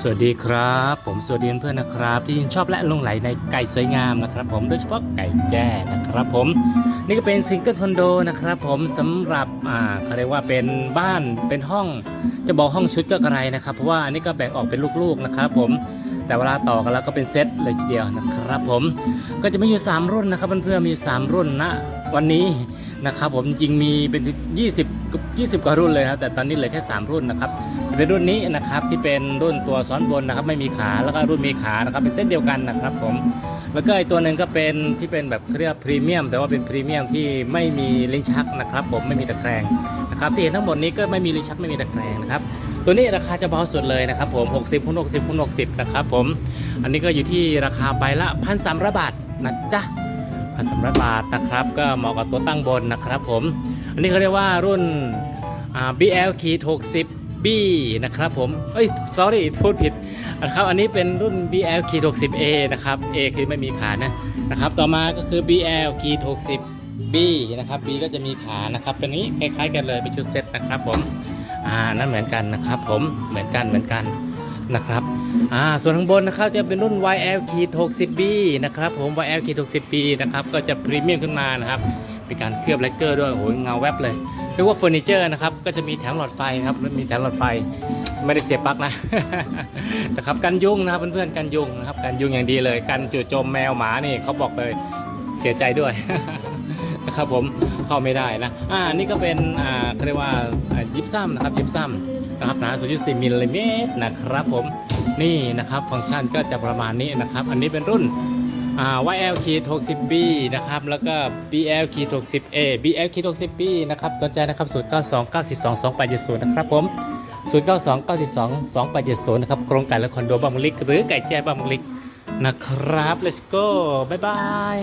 สวัสดีครับ ผมสวัสดีเพื่อนนะครับ ที่ชื่นชอบและลงไหลในไก่สวยงามนะครับ ผมโดยเฉพาะไก่แจ้นะครับผมนี่ก็เป็นซิงเกิลคอนโดนะครับผมสำหรับอ่าเขาเรียกว่าเป็นบ้านเป็นห้องจะบอกห้องชุดก็อะไรนะครับ เพราะว่าอันนี้ก็แบ่งออกเป็นลูกๆนะครับผมแต่เวลาต่อกันแล้วก็เป็นเซตเลยทีเดียวนะครับผมก็จะมีอยู่ 3 รุ่นนะครับเพื่อนๆมีอยู่ 3 รุ่นณวันนี้นะครับผมจริงมีเป็น 20กับ20 กว่ารุ่นเลยนะครับแต่ตอนนี้เหลือแค่ 3 รุ่นนะครับ เป็นรุ่นนี้นะครับที่เป็นรุ่นตัวซ้อนบนนะครับ ไม่มีขาแล้วก็รุ่นมีขานะครับเป็นเส้นเดียวกันนะครับผมแล้วก็อีกตัวหนึ่งก็เป็นที่เป็นแบบเรียกพรีเมียมแต่ว่าเป็นพรีเมียมที่ไม่มีลิ้นชักนะครับ ผมไม่มีตะแกรงนะครับที่เห็นทั้งหมดนี้ก็ไม่มีลิ้นชักไม่มีตะแกรงนะครับตัวนี้ราคาจะเบาสุดเลยนะครับผม 60คูณ60คูณ60 นะครับผม อันนี้ก็อยู่ที่ราคาใบละพันสามบาทนะจ๊ะพันสามบาทนะครับ ก็เหมาะกับตัวตั้งบนนะครับผม อันนี้เขาเรียกว่ารุ่น BL ขีด60 B นะครับผม เอ้ย sorry พูดผิดนะครับ อันนี้เป็นรุ่น BL ขีด 60 A นะครับ A คือไม่มีขานะนะครับ ต่อมาก็คือ BL ขีด 60 B นะครับ B ก็จะมีขานะครับ เป็นนี้คล้ายๆกันเลยเป็นชุดเซ็ตนะครับผม อ่า นั่นเหมือนกันนะครับผม เหมือนกัน เหมือนกันนะครับ อ่า ส่วนข้างบนนะครับจะเป็นรุ่น YL ขีด 60 B นะครับผม YL ขีด 60 B นะครับ ก็จะพรีเมียมขึ้นมานะครับ เป็นการเคลือบแลกเกอร์ด้วย โอ้โห เงาแวบเลย เรียกว่าเฟอร์นิเจอร์นะครับ ก็จะมีแถมหลอดไฟครับมีแถมหลอดไฟไม่ได้เสียบปลั๊กนะนะครับกันยุงนะครับเพื่อนๆกันยุงนะครับกันยุงอย่างดีเลยกันจู่โจมแมวหมานี่เขาบอกเลยเสียใจด้วยนะครับผมเข้าไม่ได้นะอ่านี่ก็เป็นอ่าเรียกว่ายิปซัมนะครับยิปซัมนะครับหนา0.4มิลลิเมตรนะครับผมนี่นะครับฟังก์ชันก็จะประมาณนี้นะครับ อันนี้เป็นรุ่น YL ขีด 60B นะครับ แล้วก็ BL ขีด 60A BL ขีด 60B นะครับ สนใจนะครับ 092 942 2870 นะครับผม 092 942 2870 นะครับ โครงการและคอนโดบางมะลิก หรือไก่แจ้บางมะลิก นะครับ let's go บ๊ายบาย